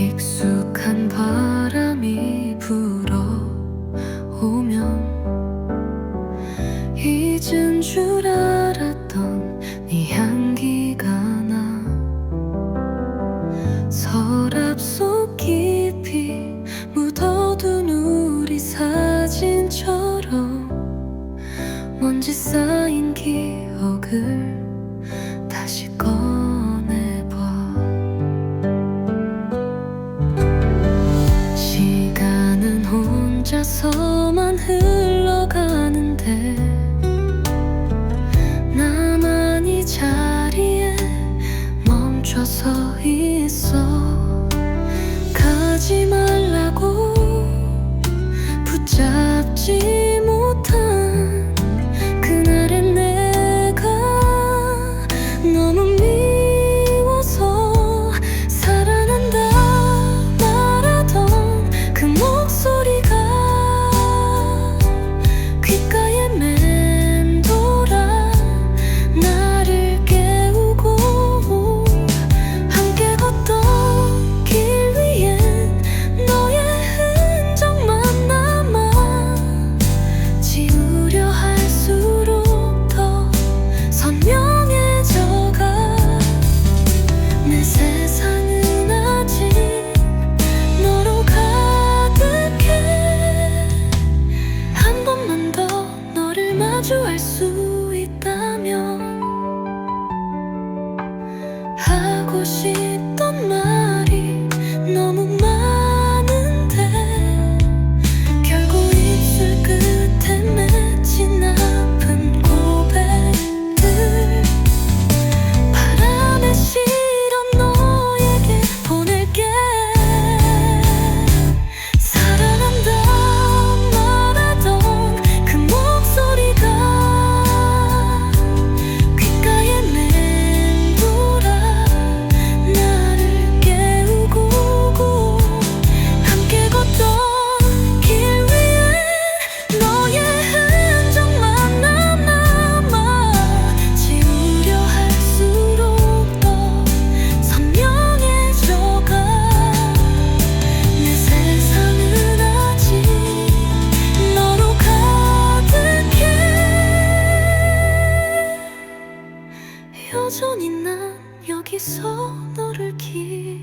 익숙한 바람이 불어오면 잊은 줄 알았던 네 향기가 나 서랍 속 깊이 묻어둔 우리 사진처럼 먼지 쌓인 기억을 서서 마주할 수 여전히 난 여기서 너를 기다려.